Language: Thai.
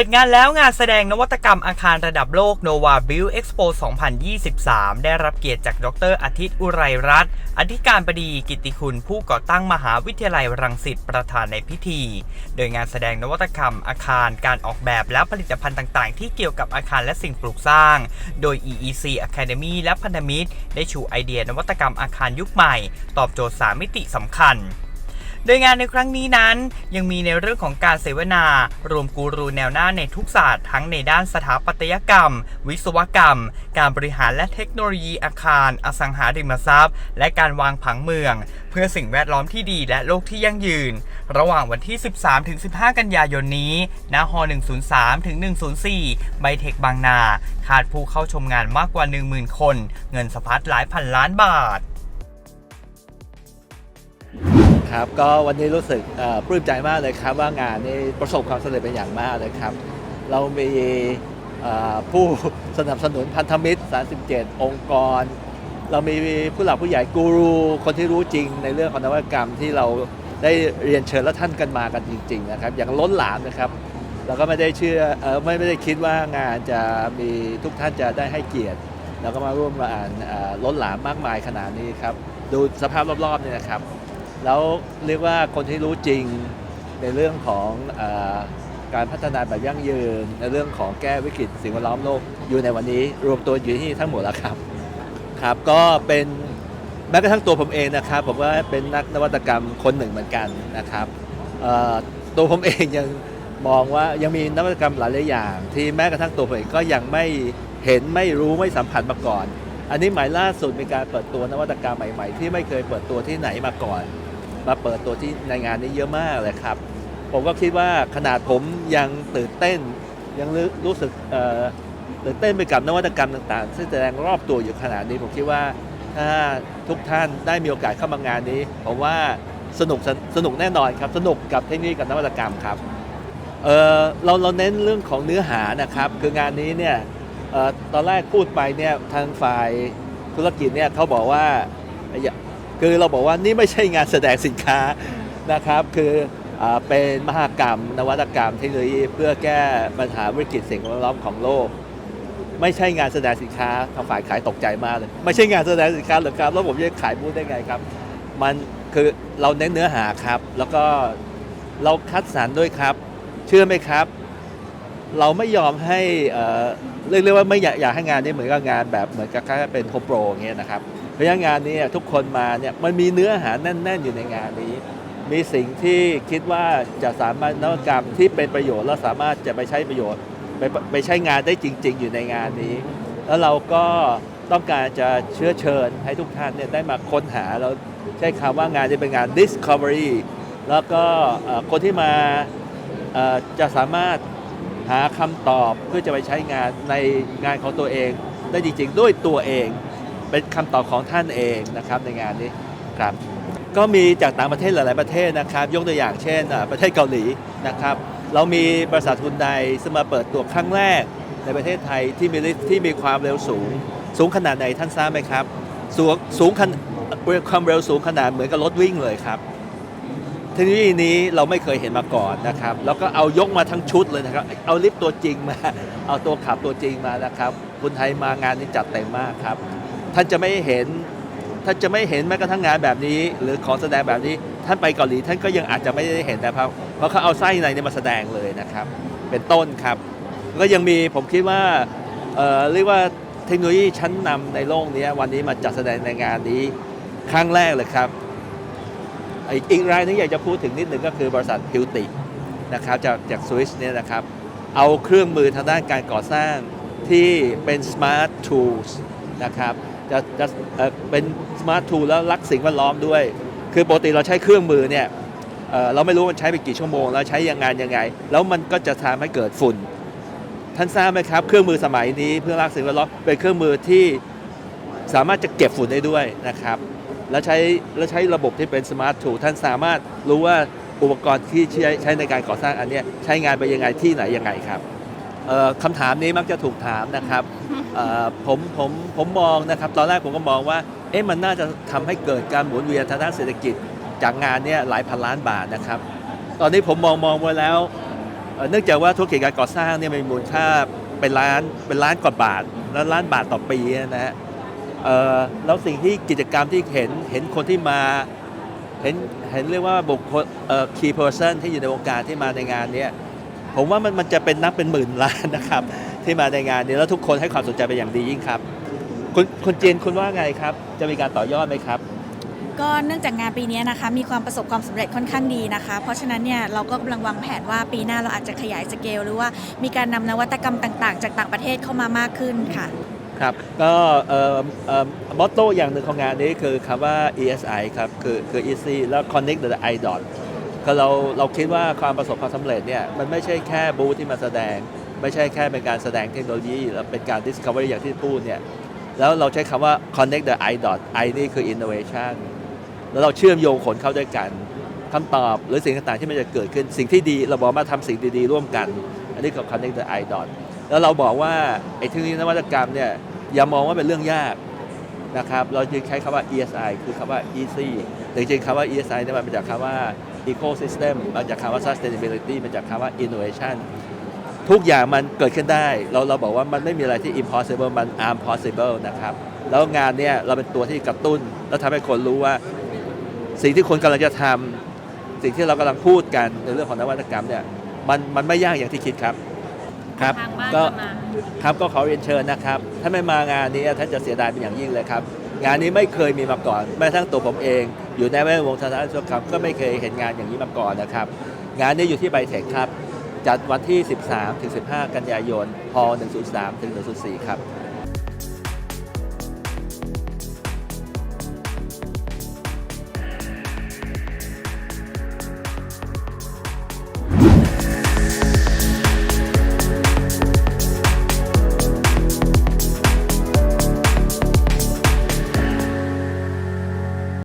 ปิดงานแล้วงานแสดงนวัตกรรมอาคารระดับโลก Nova Build Expo 2023 ได้รับเกียรติจากดรอาทิตย์อุไรรัตน์อธิการบดีกิตติคุณผู้ก่อตั้งมหาวิทยาลัยรังสิตประธานในพิธี โดยงานแสดงนวัตกรรมอาคารการออกแบบและผลิตภัณฑ์ต่างๆ ที่เกี่ยวกับอาคารและสิ่งปลูกสร้าง โดย EEC Academy และพันธมิตร ได้ชูไอเดียนวัตกรรมอาคารยุคใหม่ ตอบโจทย์ 3 มิติสำคัญ โดยงานในครั้งนี้นั้น ยังมีในเรื่องของการเสวนารวมกูรูแนวหน้าในทุกศาสตร์ทั้งในด้านสถาปัตยกรรม วิศวกรรม การบริหารและเทคโนโลยีอาคาร อสังหาริมทรัพย์ และการวางผังเมือง เพื่อสิ่งแวดล้อมที่ดีและโลกที่ยั่งยืน ระหว่างวันที่ 13-15 กันยายนนี้ณฮ103-104 ไบเทคบางนา คาดผู้เข้าชมงานมากกว่า 10,000 คน เงินสะพัดหลายพันล้านบาท ครับ ก็วันนี้รู้สึกปลื้มใจมากเลยครับ ว่างานนี้ประสบความสำเร็จเป็นอย่างมากเลยครับ เรามีผู้สนับสนุนพันธมิตร 37 องค์กร เรามีผู้หลักผู้ใหญ่กูรู คนที่รู้จริงในเรื่องของนวัตกรรมที่เราได้เรียนเชิญและท่านกันมากันจริง ๆ นะครับ อย่างล้นหลามนะครับเราก็ไม่ได้เชื่อออไม่ไม่ได้คิดว่างานจะมีทุกท่านจะได้ให้เกียรติแล้วก็มาร่วมงานล้นหลามมากมายขนาดนี้ครับ ดูสภาพรอบๆนี่นะครับ แล้วเรียกว่าคนที่รู้จริงในเรื่องของอการพัฒนาแบบยั่งยืน ในเรื่องของแก้วิกฤตสิ่งแวดล้อมโลกอยู่ในวันนี้ รวมตัวอยู่ที่ทั้งหมดแล้วครับครับ ก็เป็นแม้กระทั่งตัวผมเองนะครับ ผมก็เป็นนักนวัตกรรมคนหนึ่งเหมือนกันนะครับตัวผมเองยังมองว่ายังมีนวัตกรรมหลายๆอย่าง ที่แม้กระทั่งตัวผมเองก็ยังไม่เห็นไม่รู้ไม่สัมผัสมาก่อน อันนี้หมายล่าสุดมีการเปิดตัวนวัตกรรมใหม่ ๆ ที่ไม่เคยเปิดตัวที่ไหนมาก่อน มาเปิดตัวที่ในงานนี้เยอะมากเลยครับ ผมก็คิดว่าขนาดผมยังตื่นเต้น ยังรู้รู้สึกตื่นเต้นไปกับนวัตกรรมต่างๆ ซึ่งแสดงรอบตัวอยู่ขนาดนี้ผมคิดว่าถ้าทุกท่านได้มีโอกาสเข้ามางานนี้ผมว่าสนุกสนุกแน่นอนครับ สนุกกับเทคโนโลยีกับนวัตกรรมครับเเราเราเน้นเรื่องของเนื้อหานะครับ คืองานนี้เนี่ยออตอนแรกพูดไปเนี่ยทางฝ่ายธุรกิจเนี่ยเขาบอกว่า คือเราบอกว่านี่ไม่ใช่งานแสดงสินค้านะครับ คืออเป็นมหกรรม นวัตกรรมเทคโนโลยีเพื่อแก้ปัญหาวิกฤตสิ่งแวดล้อมของโลก ไม่ใช่งานแสดงสินค้าทางฝ่ายขายตกใจมากเลย ไม่ใช่งานแสดงสินค้าหรอกครับ แล้วผมจะขายบูธได้ไงครับ มันคือเราเน้นเนื้อหาครับ แล้วก็เราคัดสรรด้วยครับ เชื่อไหมครับ เราไม่ยอมให้เรียกเรียกว่าไม่อยากอยากให้งานนี้เหมือนกับงานแบบเหมือนกับเป็นโฮโปรอย่างเงี้ยนะครับ เพราะฉะนั้นงานนี้ทุกคนมาเนี่ยมันมีเนื้อหาแน่น ๆ อยู่ในงานนี้ มีสิ่งที่คิดว่าจะสามารถนวัตกรรมที่เป็นประโยชน์และสามารถจะไปใช้ประโยชน์ไปไปใช้งานได้จริง ๆ อยู่ในงานนี้ แล้วเราก็ต้องการจะเชื้อเชิญให้ทุกท่านเนี่ยได้มาค้นหาเราใช้คำว่างานจะเป็นงาน discovery แล้วก็คนที่มาจะสามารถหาคำตอบเพื่อจะไปใช้งานในงานของตัวเอง ได้จริง ๆ ด้วยตัวเอง เป็นคำตอบของท่านเองนะครับในงานนี้ครับก็มีจากต่างประเทศหลาย ๆ ประเทศนะครับ ยกตัวอย่างเช่นประเทศเกาหลีนะครับ เรามีบริษัททุนใดซึ่งมาเปิดตัวครั้งแรกในประเทศไทยที่มีที่มีความเร็วสูง สูงขนาดไหนท่านทราบไหมครับ สูงสูงความเร็วสูงขนาดเหมือนกับรถวิ่งเลยครับเทคโนโลยีนี้เราไม่เคยเห็นมาก่อนนะครับ แล้วก็เอายกมาทั้งชุดเลยนะครับ เอาลิฟต์ตัวจริงมา เอาตัวขับตัวจริงมานะครับคนไทยมางานนี้จัดเต็มมากครับ ท่านจะไม่เห็นท่านจะไม่เห็นแม้กระทั่งงานแบบนี้ หรือของแสดงแบบนี้ท่านไปเกาหลีท่านก็ยังอาจจะไม่ได้เห็นนะครับ เพราะเขาเอาไส้ในเนี่ยมาแสดงเลยนะครับ เป็นต้นครับ ก็ยังมีผมคิดว่าเอ่อเรียกว่าเทคโนโลยีชั้นนำในโลกนี้วันนี้มาจัดแสดงในงานนี้ครั้งแรกเลยครับอีกอีกรายหนึงอยากจะพูดถึงนิดหนึ่งก็คือบริษัทฮิวตินะครับจากจากสวิสเนี่ยนะครับ เอาเครื่องมือทางด้านการก่อสร้างที่เป็น smart tools นะครับ จะจะเป็น smart tool แล้วรักสิ่งแวดล้อมด้วย คือปกติเราใช้เครื่องมือเนี่ยเราไม่รู้มันใช้ไปกี่ชั่วโมง แล้วใช้ยังไงยังไง แล้วมันก็จะทำให้เกิดฝุ่น ท่านทราบไหมครับ เครื่องมือสมัยนี้เพื่อรักสิ่งแวดล้อมเป็นเครื่องมือที่สามารถจะเก็บฝุ่นได้ด้วยนะครับ แล้วใช้แล้วใช้ระบบที่เป็นสมาร์ททูท่านสามารถรู้ว่าอุปกรณ์ที่ใช้ใช้ในการก่อสร้างอันนี้ใช้งานไปยังไงที่ไหนยังไงครับคำถามนี้มักจะถูกถามนะครับ ผมผมผมมองนะครับตอนแรกผมก็มองว่าเอ๊ะมันน่าจะทำให้เกิดการหมุนเวียนทางด้านเศรษฐกิจจากงานเนี้ยหลายพันล้านบาทนะครับ ตอนนี้ผมมองมองไว้แล้ว เนื่องจากว่าธุรกิจการก่อสร้างเนี่ยมีมูลค่าเป็นล้านเป็นล้านกว่าบาทแล้วล้านบาทต่อปีนะฮะแล้วสิ่งที่กิจกรรมที่เห็นเห็นคนที่มาเห็นเห็นเรียกว่าบุคคลเอ่อ key person ที่อยู่ในวงการที่มาในงานเนี้ยผมว่ามันมันจะเป็นนับเป็นหมื่นล้านนะครับ ที่มาในงานนี้แล้วทุกคนให้ความสนใจเป็นอย่างดียิ่งครับคุณคุณเจนคุณว่าไงครับ จะมีการต่อยอดไหมครับ ก็เนื่องจากงานปีนี้นะคะ มีความประสบความสำเร็จค่อนข้างดีนะคะ เพราะฉะนั้นเนี่ยเราก็กำลังวางแผนว่าปีหน้าเราอาจจะขยายสเกล หรือว่ามีการนำนวัตกรรมต่าง ๆ จากต่างประเทศเข้ามามากขึ้นค่ะครับก็เอ่อเอ่อมอตโต้อย่างหนึ่งของงานนี้คือคำว่า ESI ครับคือคือ easy แล้ว connect the i dot ก็เราเราคิดว่าความประสบความสำเร็จเนี่ยมันไม่ใช่แค่บูธที่มาแสดง ไม่ใช่แค่เป็นการแสดงเทคโนโลยีแล้วเป็นการ discovery อย่างที่พูดเนี่ยแล้วเราใช้คำว่า connect the i dot i นี่คือ innovation แล้วเราเชื่อมโยงคนเข้าด้วยกันคำตอบหรือสิ่งต่างๆที่มันจะเกิดขึ้นสิ่งที่ดีเราบอกมาทำสิ่งดีๆ ร่วมกัน อันนี้คือ connect the i dot แล้วเราบอกว่าไอ้เทคโนโลยีนวัตกรรมเนี่ยอย่ามองว่าเป็นเรื่องยากนะครับเราจึงใช้คำว่า ESI คือคำว่า easy แต่จริงๆคำว่า ESI เนี่ยมันมาจากคำว่า ecosystem มาจากคำว่า sustainability มาจากคำว่า innovation ทุกอย่างมันเกิดขึ้นได้ เราเราบอกว่ามันไม่มีอะไรที่ impossible มัน are possible นะครับ แล้วงานเนี่ยเราเป็นตัวที่กระตุ้น แล้วทำให้คนรู้ว่า สิ่งที่คนกำลังจะทำสิ่งที่เรากำลังพูดกันในเรื่องของนวัตกรรมเนี่ยมันมันไม่ยากอย่างที่คิดครับครับทางบ้านก็จะมาครับก็ขอเรียนเชิญนะครับถ้าไม่มางานนี้ท่านจะเสียดายเป็นอย่างยิ่งเลยครับ งานนี้ไม่เคยมีมาก่อนแม้กระทั่งตัวผมเอง อยู่ในแวดวงสถานสุขครับก็ไม่เคยเห็นงานอย่างนี้มาก่อนนะครับ งานนี้อยู่ที่ไบเทคครับ จัดวันที่ 13-15 กันยายนพ103-104 ครับ